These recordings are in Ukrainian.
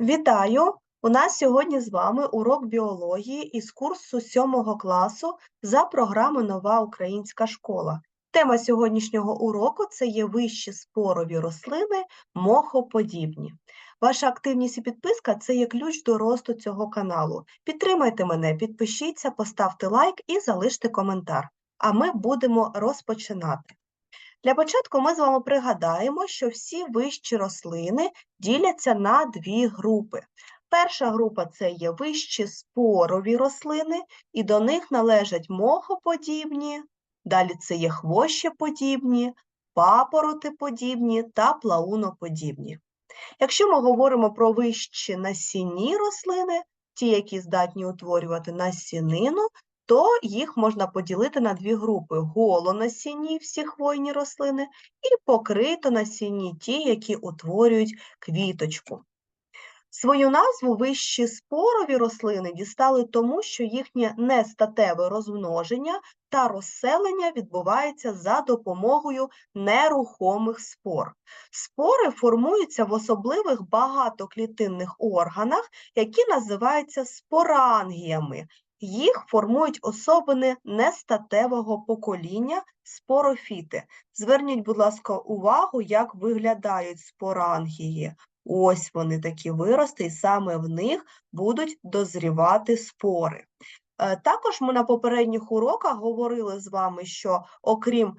Вітаю! У нас сьогодні з вами урок біології із курсу 7 класу за програмою Нова українська школа. Тема сьогоднішнього уроку це є вищі спорові рослини, мохоподібні. Ваша активність і підписка це є ключ до росту цього каналу. Підтримайте мене, підпишіться, поставте лайк і залиште коментар. А ми будемо розпочинати. Для початку ми з вами пригадаємо, що всі вищі рослини діляться на дві групи. Перша група це є вищі спорові рослини, і до них належать мохоподібні, далі це є хвощеподібні, папоротиподібні та плауноподібні. Якщо ми говоримо про вищі насінні рослини, ті, які здатні утворювати насінину, то їх можна поділити на дві групи: голонасінні всі хвойні рослини і покритонасінні ті, які утворюють квіточку. Свою назву вищі спорові рослини дістали тому, що їхнє нестатеве розмноження та розселення відбувається за допомогою нерухомих спор. Спори формуються в особливих багатоклітинних органах, які називаються спорангіями. Їх формують особини нестатевого покоління спорофіти. Зверніть, будь ласка, увагу, як виглядають спорангії. Ось вони такі вирости, і саме в них будуть дозрівати спори. Е, також ми на попередніх уроках говорили з вами, що окрім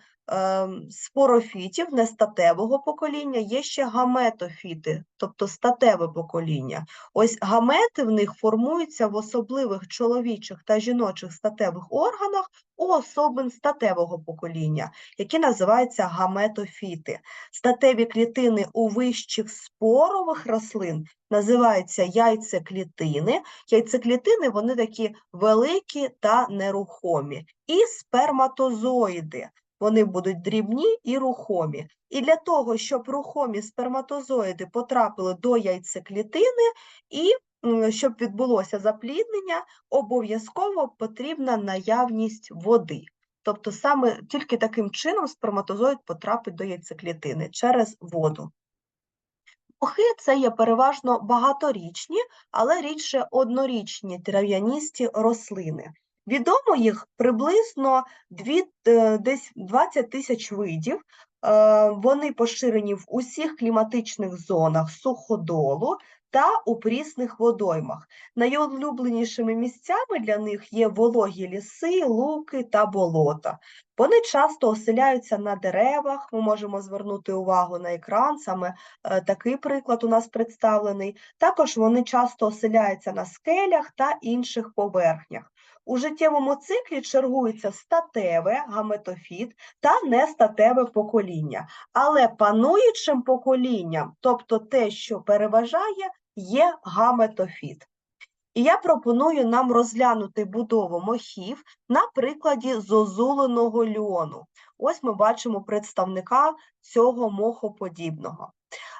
спорофітів нестатевого покоління, є ще гаметофіти, тобто статеве покоління. Ось гамети в них формуються в особливих чоловічих та жіночих статевих органах у особин статевого покоління, які називаються гаметофіти. Статеві клітини у вищих спорових рослин називаються яйцеклітини. Яйцеклітини вони такі великі та нерухомі. І сперматозоїди. Вони будуть дрібні і рухомі. І для того, щоб рухомі сперматозоїди потрапили до яйцеклітини і щоб відбулося запліднення, обов'язково потрібна наявність води. Тобто саме тільки таким чином сперматозоїд потрапить до яйцеклітини через воду. Мохи це є переважно багаторічні, але рідше однорічні трав'яністі рослини. Відомо їх приблизно 2, е, десь 20 тисяч видів. Е, вони поширені в усіх кліматичних зонах суходолу, та у прісних водоймах. Найулюбленішими місцями для них є вологі ліси, луки та болота. Вони часто оселяються на деревах. Ми можемо звернути увагу на екран, саме е, такий приклад у нас представлений. Також вони часто оселяються на скелях та інших поверхнях. У життєвому циклі чергується статеве гаметофіт та нестатеве покоління, але пануючим поколінням, тобто те, що переважає, є гаметофіт. І я пропоную нам розглянути будову мохів на прикладі зозуленого льону. Ось ми бачимо представника цього мохоподібного.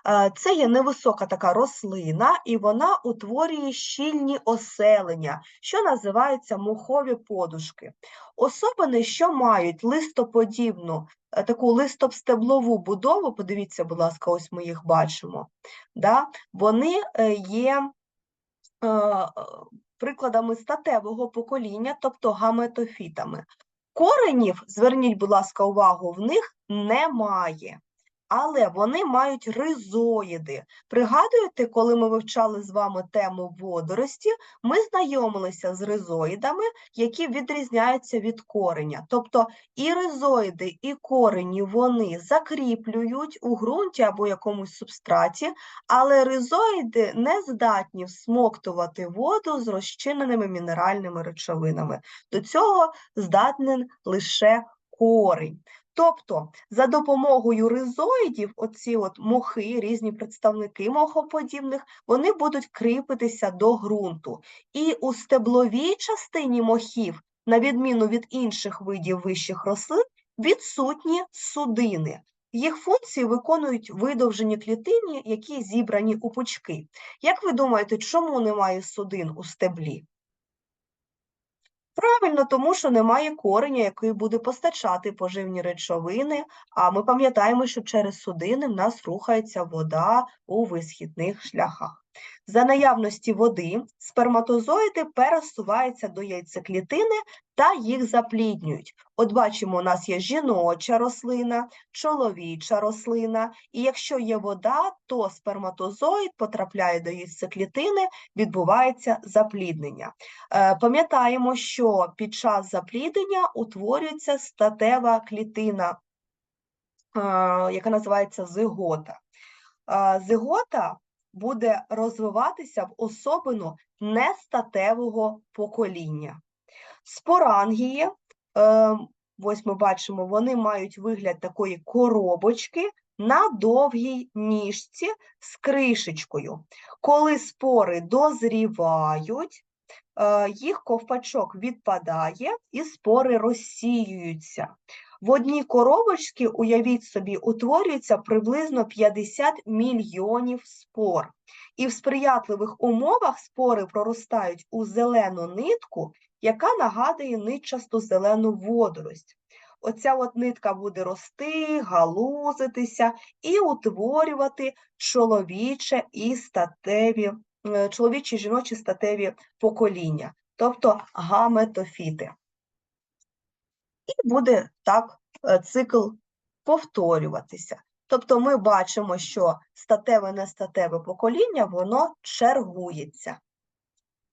Е, це є невисока така рослина, і вона утворює щільні оселення, що називаються мохові подушки. Особини, що мають листоподібну, е, таку листопстеблову будову, подивіться, будь ласка, ось ми їх бачимо, да? вони е, є прикладами статевого покоління, тобто гаметофітами. Коренів, зверніть, будь ласка, увагу, в них немає але вони мають ризоїди. Пригадуєте, коли ми вивчали з вами тему водорості, ми знайомилися з ризоїдами, які відрізняються від кореня. Тобто і ризоїди, і корені вони закріплюють у ґрунті або якомусь субстраті, але ризоїди не здатні всмоктувати воду з розчиненими мінеральними речовинами. До цього здатний лише корень. Тобто, за допомогою ризоїдів, оці от мохи, різні представники мохоподібних, вони будуть кріпитися до ґрунту. І у стебловій частині мохів, на відміну від інших видів вищих рослин, відсутні судини. Їх функції виконують видовжені клітини, які зібрані у пучки. Як ви думаєте, чому немає судин у стеблі? Правильно, тому що немає кореня, який буде постачати поживні речовини, а ми пам'ятаємо, що через судини в нас рухається вода у висхідних шляхах. За наявності води сперматозоїди пересуваються до яйцеклітини та їх запліднюють. От бачимо, у нас є жіноча рослина, чоловіча рослина, і якщо є вода, то сперматозоїд потрапляє до яйцеклітини, відбувається запліднення. Е, Пам'ятаємо, що під час запліднення утворюється статева клітина, е, яка називається зигота. Е, Зигота буде розвиватися в особину нестатевого покоління. Спорангії, е, ось ми бачимо, вони мають вигляд такої коробочки на довгій ніжці з кришечкою. Коли спори дозрівають, е, їх ковпачок відпадає і спори розсіюються. В одній коробочці, уявіть собі, утворюється приблизно 50 мільйонів спор. І в сприятливих умовах спори проростають у зелену нитку, яка нагадує нитчасту зелену водорость. Оця от нитка буде рости, галузитися і утворювати чоловіче і статеві, е, чоловічі жіночі статеві покоління, тобто гаметофіти. І буде так е, цикл повторюватися. Тобто ми бачимо, що статеве нестатеве покоління, воно чергується.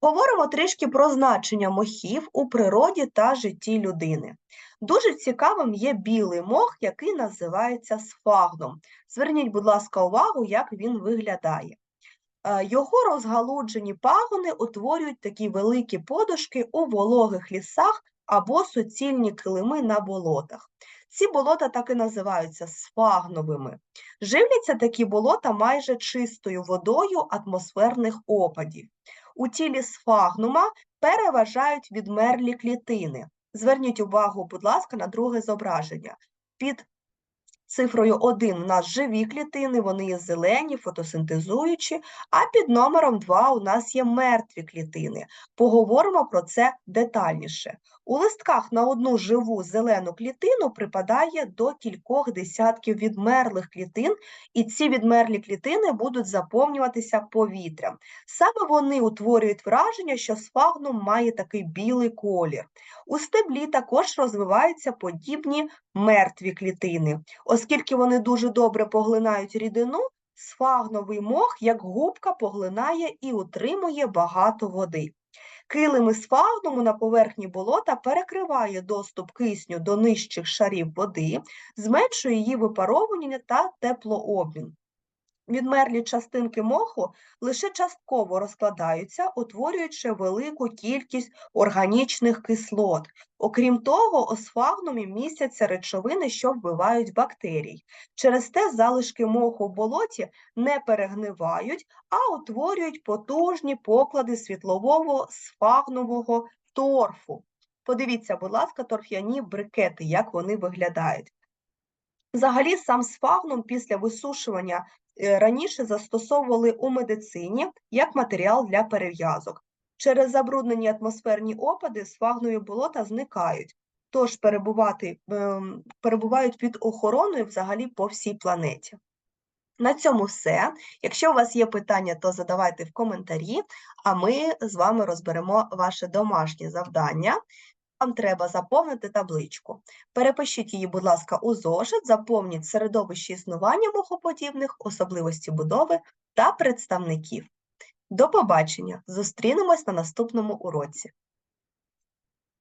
Говоримо трішки про значення мохів у природі та житті людини. Дуже цікавим є білий мох, який називається сфагном. Зверніть, будь ласка, увагу, як він виглядає. Е, Його розгалуджені пагони утворюють такі великі подушки у вологих лісах або суцільні килими на болотах. Ці болота так і називаються сфагновими. Живляться такі болота майже чистою водою атмосферних опадів. У тілі сфагнума переважають відмерлі клітини. Зверніть увагу, будь ласка, на друге зображення. Під цифрою 1 у нас живі клітини, вони є зелені, фотосинтезуючі, а під номером 2 у нас є мертві клітини. Поговоримо про це детальніше. У листках на одну живу зелену клітину припадає до кількох десятків відмерлих клітин, і ці відмерлі клітини будуть заповнюватися повітрям. Саме вони утворюють враження, що сфагнум має такий білий колір. У стеблі також розвиваються подібні мертві клітини. Оскільки вони дуже добре поглинають рідину, сфагновий мох, як губка, поглинає і утримує багато води. Килими сфагнуму на поверхні болота перекриває доступ кисню до нижчих шарів води, зменшує її випаровування та теплообмін. Відмерлі частинки моху лише частково розкладаються, утворюючи велику кількість органічних кислот. Окрім того, у сфагнумі містяться речовини, що вбивають бактерій. Через те залишки моху в болоті не перегнивають, а утворюють потужні поклади світлового сфагнового торфу. Подивіться, будь ласка, торф'яні брикети, як вони виглядають. Взагалі, сам сфагнум після висушування раніше застосовували у медицині як матеріал для перев'язок. Через забруднені атмосферні опади сфагнові болота зникають, тож перебувати, ем, перебувають під охороною взагалі по всій планеті. На цьому все. Якщо у вас є питання, то задавайте в коментарі, а ми з вами розберемо ваше домашнє завдання. Вам треба заповнити табличку. Перепишіть її, будь ласка, у зошит, заповніть середовище існування мухоподібних, особливості будови та представників. До побачення! Зустрінемось на наступному уроці.